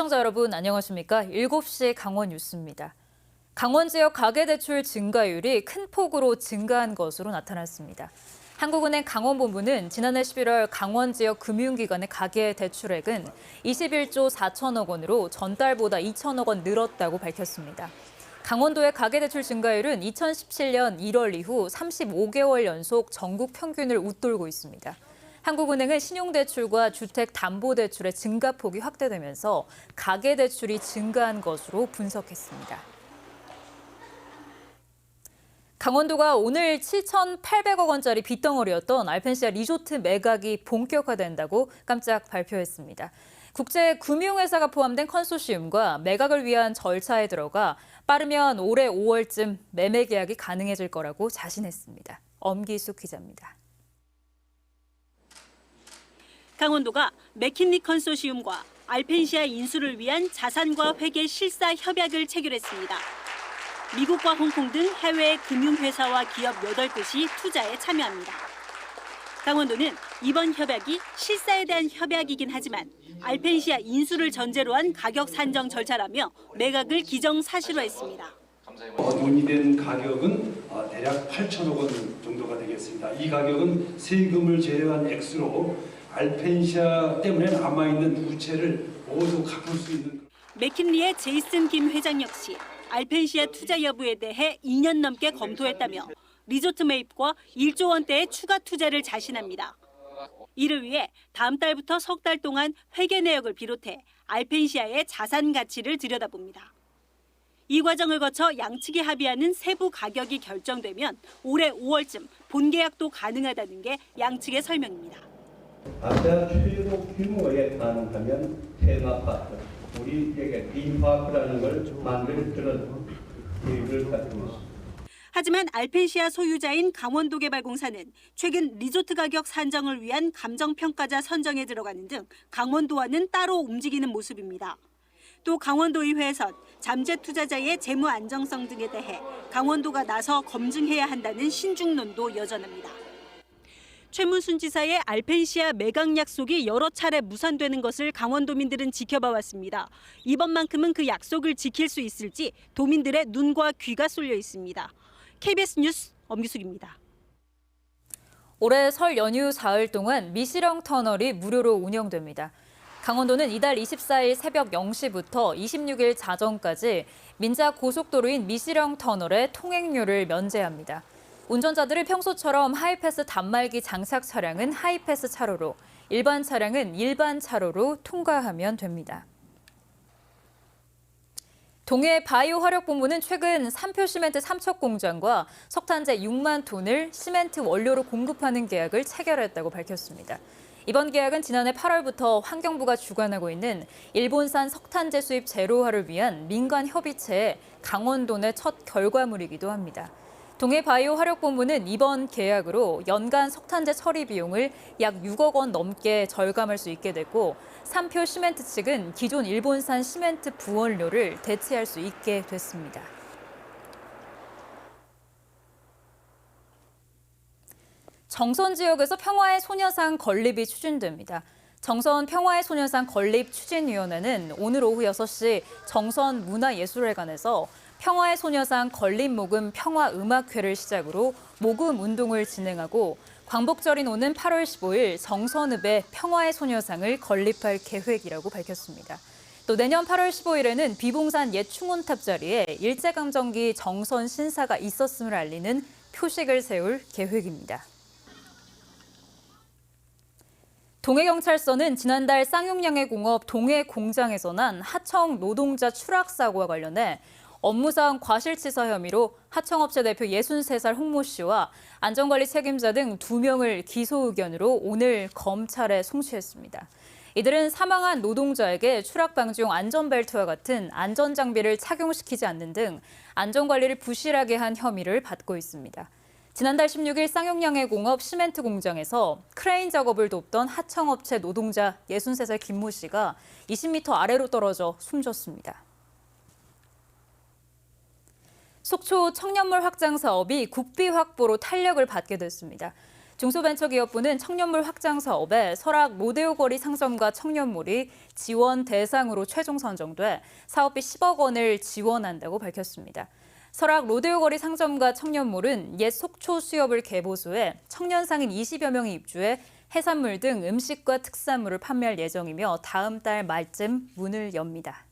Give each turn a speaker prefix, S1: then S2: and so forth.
S1: 시청자 여러분 안녕하십니까? 7시 강원 뉴스입니다. 강원 지역 가계대출 증가율이 큰 폭으로 증가한 것으로 나타났습니다. 한국은행 강원본부는 지난해 11월 강원 지역 금융기관의 가계 대출액은 21조 4천억 원으로 전달보다 2천억 원 늘었다고 밝혔습니다. 강원도의 가계대출 증가율은 2017년 1월 이후 35개월 연속 전국 평균을 웃돌고 있습니다. 한국은행은 신용대출과 주택담보대출의 증가폭이 확대되면서 가계대출이 증가한 것으로 분석했습니다. 강원도가 오늘 7,800억 원짜리 빚덩어리였던 알펜시아 리조트 매각이 본격화된다고 깜짝 발표했습니다. 국제 금융회사가 포함된 컨소시움과 매각을 위한 절차에 들어가 빠르면 올해 5월쯤 매매 계약이 가능해질 거라고 자신했습니다. 엄기숙 기자입니다.
S2: 강원도가 맥킨리 컨소시움과 알펜시아 인수를 위한 자산과 회계 실사 협약을 체결했습니다. 미국과 홍콩 등 해외 금융회사와 기업 8곳이 투자에 참여합니다. 강원도는 이번 협약이 실사에 대한 협약이긴 하지만 알펜시아 인수를 전제로 한 가격 산정 절차라며 매각을 기정사실화했습니다.
S3: 어, 논의된 가격은 어, 대략 8천억 원 정도가 되겠습니다. 이 가격은 세금을 제외한 액수로 알펜시아 때문에 남아있는 부채를 모두 갚을 수 있는
S2: 맥킨리의 제이슨 김 회장 역시 알펜시아 투자 여부에 대해 2년 넘게 검토했다며 리조트 매입과 1조 원대의 추가 투자를 자신합니다. 이를 위해 다음 달부터 석 달 동안 회계 내역을 비롯해 알펜시아의 자산 가치를 들여다봅니다. 이 과정을 거쳐 양측이 합의하는 세부 가격이 결정되면 올해 5월쯤 본계약도 가능하다는 게 양측의 설명입니다.
S4: 아시아 최고 규모에 가능하면 테마파크, 우리에게 빔파크라는 걸 만들 그런 계획을 가지고 있습니다.
S2: 하지만 알펜시아 소유자인 강원도개발공사는 최근 리조트 가격 산정을 위한 감정평가자 선정에 들어가는 등 강원도와는 따로 움직이는 모습입니다. 또 강원도의회에선 잠재 투자자의 재무 안정성 등에 대해 강원도가 나서 검증해야 한다는 신중론도 여전합니다. 최문순 지사의 알펜시아 매각 약속이 여러 차례 무산되는 것을 강원도민들은 지켜봐 왔습니다. 이번만큼은 그 약속을 지킬 수 있을지 도민들의 눈과 귀가 쏠려 있습니다. KBS 뉴스 엄기숙입니다.
S1: 올해 설 연휴 사흘 동안 미시령 터널이 무료로 운영됩니다. 강원도는 이달 24일 새벽 0시부터 26일 자정까지 민자 고속도로인 미시령 터널의 통행료를 면제합니다. 운전자들은 평소처럼 하이패스 단말기 장착 차량은 하이패스 차로로, 일반 차량은 일반 차로로 통과하면 됩니다. 동해 바이오 화력 본부는 최근 삼표 시멘트 삼척 공장과 석탄재 6만 톤을 시멘트 원료로 공급하는 계약을 체결했다고 밝혔습니다. 이번 계약은 지난해 8월부터 환경부가 주관하고 있는 일본산 석탄재 수입 제로화를 위한 민간 협의체의 강원도 내 첫 결과물이기도 합니다. 동해 바이오 화력본부는 이번 계약으로 연간 석탄재 처리 비용을 약 6억 원 넘게 절감할 수 있게 됐고 삼표 시멘트 측은 기존 일본산 시멘트 부원료를 대체할 수 있게 됐습니다. 정선 지역에서 평화의 소녀상 건립이 추진됩니다. 정선 평화의 소녀상 건립 추진위원회는 오늘 오후 6시 정선 문화예술회관에서 평화의 소녀상 건립 모금 평화음악회를 시작으로 모금 운동을 진행하고 광복절인 오는 8월 15일 정선읍에 평화의 소녀상을 건립할 계획이라고 밝혔습니다. 또 내년 8월 15일에는 비봉산 옛 충원탑 자리에 일제강점기 정선 신사가 있었음을 알리는 표식을 세울 계획입니다. 동해경찰서는 지난달 쌍용양해 공업 동해 공장에서 난 하청 노동자 추락 사고와 관련해 업무상 과실치사 혐의로 하청업체 대표 63살 홍모 씨와 안전관리 책임자 등 2명을 기소 의견으로 오늘 검찰에 송치했습니다. 이들은 사망한 노동자에게 추락 방지용 안전벨트와 같은 안전장비를 착용시키지 않는 등 안전관리를 부실하게 한 혐의를 받고 있습니다. 지난달 16일 쌍용양해 공업 시멘트 공장에서 크레인 작업을 돕던 하청업체 노동자 63살 김모 씨가 20m 아래로 떨어져 숨졌습니다. 속초 청년몰 확장 사업이 국비 확보로 탄력을 받게 됐습니다. 중소벤처기업부는 청년물 확장 사업에 설악 로데오 거리 상점과 청년물이 지원 대상으로 최종 선정돼 사업비 10억 원을 지원한다고 밝혔습니다. 설악 로데오 거리 상점과 청년몰은 옛 속초 수협을 개보수해 청년 상인 20여 명이 입주해 해산물 등 음식과 특산물을 판매할 예정이며 다음 달 말쯤 문을 엽니다.